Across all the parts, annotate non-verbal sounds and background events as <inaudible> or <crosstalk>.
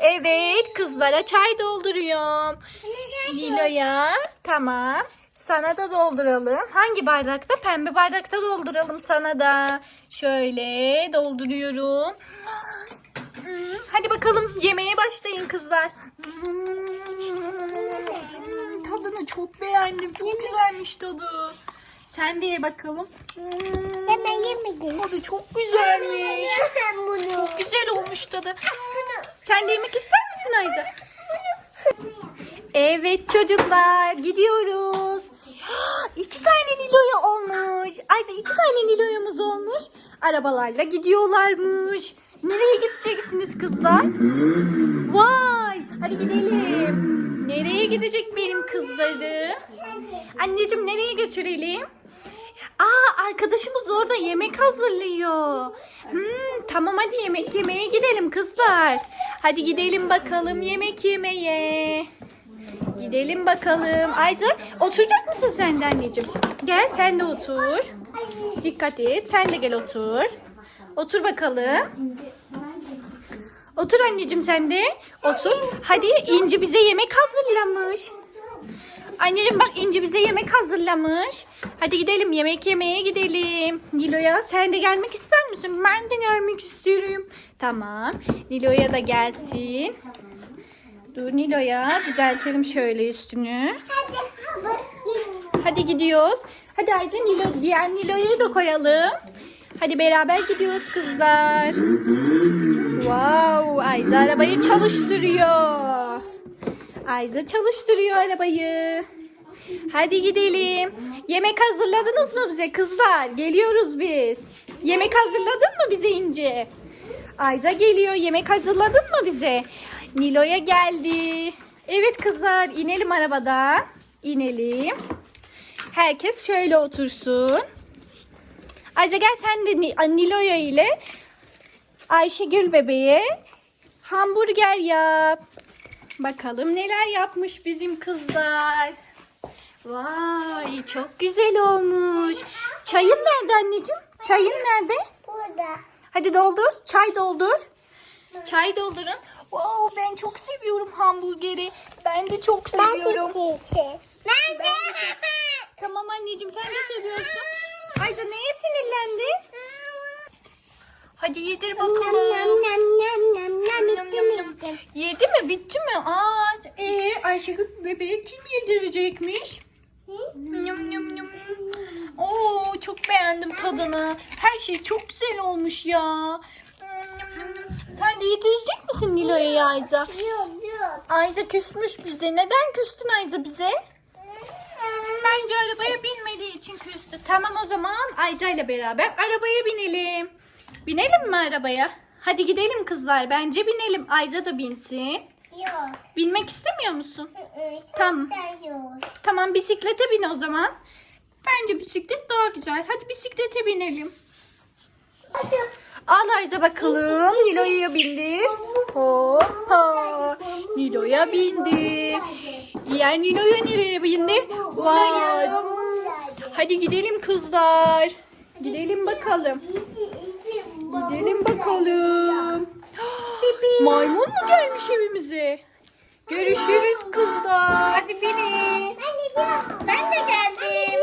Evet kızlara çay dolduruyorum. Nilo'ya tamam. Sana da dolduralım. Hangi bardakta? Pembe bardakta dolduralım sana da. Şöyle dolduruyorum. Hadi bakalım yemeğe başlayın kızlar. Tadını çok beğendim. Çok güzelmiş tadı. Sen de ye bakalım. Deme yemedin. Tadı çok güzelmiş. Ben bunu. Güzel olmuş tadı. Bunu. Sen de yemek ister misin Ayza? Evet çocuklar gidiyoruz. <gasps> İki tane Nilo'ya olmuş. Ayza iki tane Nilo'yamız olmuş. Arabalarla gidiyorlarmış. Nereye gideceksiniz kızlar? Vay hadi gidelim. Nereye gidecek benim kızlarım? Anneciğim nereye götürelim? Aa arkadaşımız orada yemek hazırlıyor. Hmm, tamam hadi yemek yemeye gidelim kızlar. Hadi gidelim bakalım yemek yemeye. Gidelim bakalım. Ayza oturacak mısın sen de anneciğim? Gel sen de otur. Dikkat et sen de gel otur. Otur bakalım. Otur anneciğim sen de. Otur. Hadi İnci bize yemek hazırlamış. Anneciğim bak İnci bize yemek hazırlamış. Hadi gidelim yemek yemeye gidelim. Nilo'ya sen de gelmek ister misin? Ben de gelmek istiyorum. Tamam. Nilo'ya da gelsin. Dur Nilo'ya düzeltelim şöyle üstünü. Hadi hadi git. Hadi gidiyoruz. Hadi Ayza Nilo, diğer Nilo'yu da koyalım. Hadi beraber gidiyoruz kızlar. Wow, Ayza arabayı çalıştırıyor. Ayza çalıştırıyor arabayı. Hadi gidelim. Yemek hazırladınız mı bize kızlar? Geliyoruz biz. Yemek hazırladın mı bize İnce? Ayza geliyor. Yemek hazırladın mı bize? Nilo'ya geldi. Evet kızlar inelim arabadan. İnelim. Herkes şöyle otursun. Ayza gel sen de Ni- Nilo'ya ile Ayşegül bebeğe hamburger yap. Bakalım neler yapmış bizim kızlar. Vay çok güzel olmuş. Çayın nerede anneciğim? Çayın nerede? Burada. Hadi doldur. Çay doldur. Çay doldurun. Wow, ben çok seviyorum hamburgeri. Ben de çok Ben de seviyorum. Ben de. Tamam anneciğim sen de seviyorsun. Ayza neye sinirlendi? Hadi yedir bakalım. nam nam nam nam Yedi mi? Bitti mi? Aa, ee, Ayşegül bebeğe kim yedirecekmiş? Yum, yum, yum. Oo, çok beğendim tadını. Her şey çok güzel olmuş ya. Sen de yedirecek misin Nilo'ya Ayza? Yok yok. Ayza küsmüş bize. Neden küstün Ayza bize? Bence arabaya binmediği için küstü. Tamam o zaman Ayza ile beraber arabaya binelim. Binelim mi arabaya? Hadi gidelim kızlar. Bence binelim. Ayza da binsin. Yok. Binmek istemiyor musun? Tamam. Tamam. Bisiklete bin o zaman. Bence bisiklet daha güzel. Hadi bisiklete binelim. Al Ayza bakalım. Nilo'ya bindi. Hoppa. Nilo'ya bindi. Diğer Nilo'ya nereye bindi? Vay. Hadi gidelim kızlar. Gidelim bakalım. Gidelim bakalım. <gasps> Maymun mu gelmiş evimize? Görüşürüz kızlar. Hadi binin. Ben de geldim.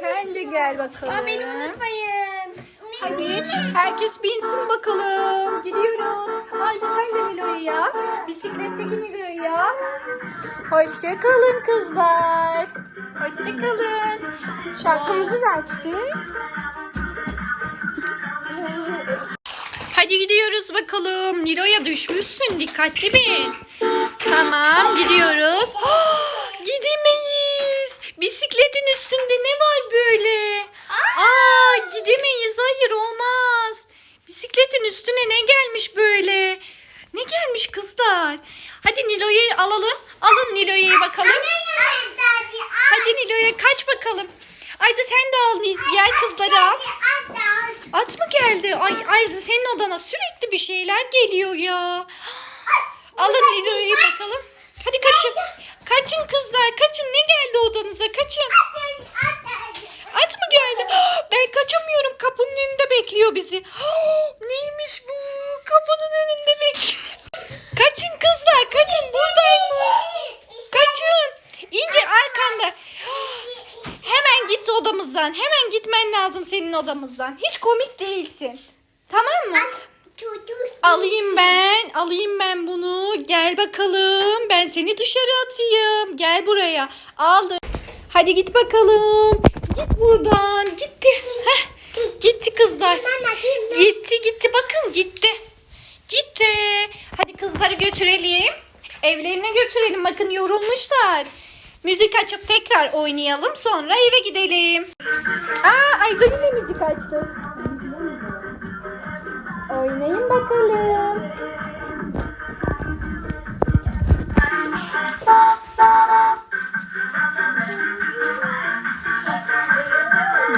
Sen de gel bakalım. unutmayın. Hadi herkes binsin bakalım. Gidiyoruz. Ayşe sen de Nilo'ya. Bisikletteki Nilo'ya. Hoşça kalın kızlar. Hoşça kalın. Şarkımızı da açtık. Hadi gidiyoruz bakalım. Nilo'ya düşmüşsün. Dikkatli bin. Tamam gidiyoruz. Gidemeyiz. Bisikletin üstünde ne var böyle? Aa gidemeyiz. Hayır olmaz. Bisikletin üstüne ne gelmiş böyle? Ne gelmiş kızlar? Hadi Nilo'yu alalım. Alın Nilo'yu bakalım. Hadi Nilo'ya kaç bakalım. Ayza sen de al diğer kızları al. At mı geldi? Ay Ayza senin odana sürekli bir şeyler geliyor ya. Alın Nilo'yu bakalım. Hadi kaçın. Kaçın kızlar kaçın. Ne geldi odanıza kaçın. At mı geldi? <gasps> Ben kaçamıyorum. Kapının önünde bekliyor bizi. <gasps> Neymiş bu? Kapının önünde bekliyor. Odamızdan. Hemen gitmen lazım senin odamızdan. Hiç komik değilsin. Tamam mı? Alayım ben. Alayım ben bunu. Gel bakalım. Ben seni dışarı atayım. Gel buraya. Aldım. Hadi git bakalım. Git buradan. Gitti. Heh, gitti kızlar. Gitti gitti. Bakın gitti. Gitti. Hadi kızları götürelim. Evlerine götürelim. Bakın yorulmuşlar. Müzik açıp tekrar oynayalım. Sonra eve gidelim. Aa Ayza yine müzik açtı. Oynayın bakalım.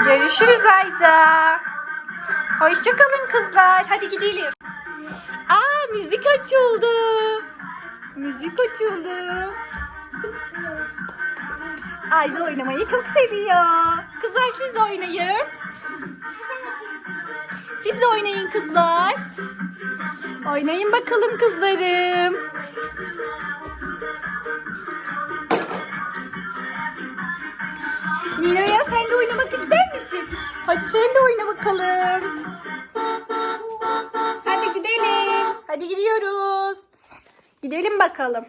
Görüşürüz Ayza. Hoşçakalın kızlar. Hadi gidelim. Aa müzik açıldı. Müzik açıldı. Ayza oynamayı çok seviyor. Kızlar siz de oynayın. Siz de oynayın kızlar. Oynayın bakalım kızlarım. Nilo'ya sen de oynamak ister misin? Hadi sen de oyna bakalım. Hadi gidelim. Hadi gidiyoruz. Gidelim bakalım.